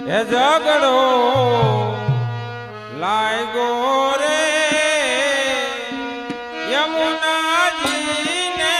એ ઝઘડો લાગ્યો રે. યમુનાજીને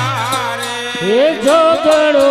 આરે એ ઝઘડો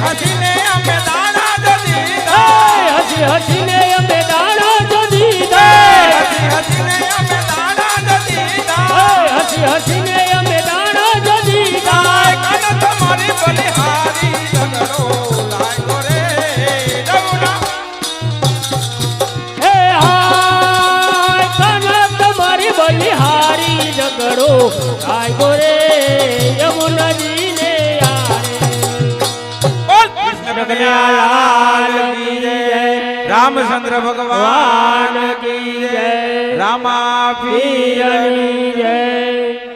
હસીને અમે દાણા દદી હસી હસીને આય ગોરે યમુનાજી ને રામચંદ્ર ભગવાન કી જય. રામા જય.